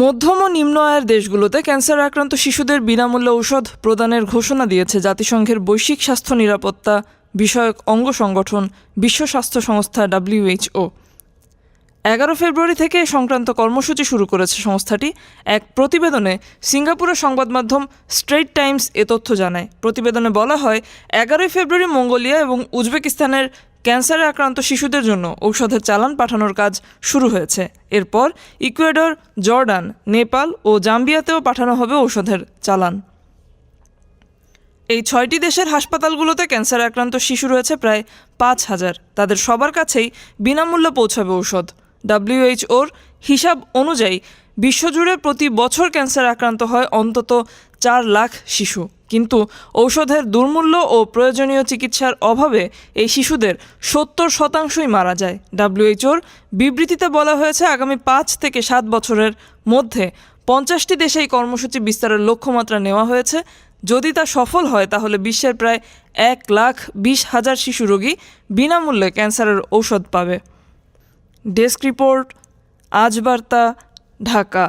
মধ্যম ও নিম্ন আয়ের দেশগুলোতে ক্যান্সার আক্রান্ত শিশুদের বিনামূল্যে ঔষধ প্রদানের ঘোষণা দিয়েছে জাতিসংঘের বৈশ্বিক স্বাস্থ্য নিরাপত্তা বিষয়ক অঙ্গ সংগঠন বিশ্ব স্বাস্থ্য সংস্থা ডাব্লিউএইচও। এগারো ফেব্রুয়ারি থেকে সংক্রান্ত কর্মসূচি শুরু করেছে সংস্থাটি। এক প্রতিবেদনে সিঙ্গাপুরের সংবাদ মাধ্যম স্ট্রেইট টাইমস এ তথ্য জানায়। প্রতিবেদনে বলা হয়, এগারোই ফেব্রুয়ারি মঙ্গোলিয়া এবং উজবেকিস্তানের ক্যান্সারে আক্রান্ত শিশুদের জন্য ঔষধের চালান পাঠানোর কাজ শুরু হয়েছে। এরপর ইকুয়েডর, জর্ডান, নেপাল ও জাম্বিয়াতেও পাঠানো হবে ঔষধের চালান। এই ছয়টি দেশের হাসপাতালগুলোতে ক্যান্সার আক্রান্ত শিশু রয়েছে প্রায় পাঁচ হাজার। তাদের সবার কাছেই বিনামূল্যে পৌঁছাবে ঔষধ। ডাব্লিউএইচওর হিসাব অনুযায়ী বিশ্বজুড়ে প্রতি বছর ক্যান্সার আক্রান্ত হয় অন্তত চার লাখ শিশু। কিন্তু ঔষধের দুর্মূল্য ও প্রয়োজনীয় চিকিৎসার অভাবে এই শিশুদের সত্তর শতাংশই মারা যায়। ডাব্লিউএইচওর বিবৃতিতে বলা হয়েছে, আগামী পাঁচ থেকে সাত বছরের মধ্যে পঞ্চাশটি দেশে এই কর্মসূচি বিস্তারের লক্ষ্যমাত্রা নেওয়া হয়েছে। যদি তা সফল হয়, তাহলে বিশ্বের প্রায় এক লাখ বিশ হাজার শিশু রোগী বিনামূল্যে ক্যান্সারের ঔষধ পাবে। ডেস্ক রিপোর্ট আজ বার্তা ঢাকা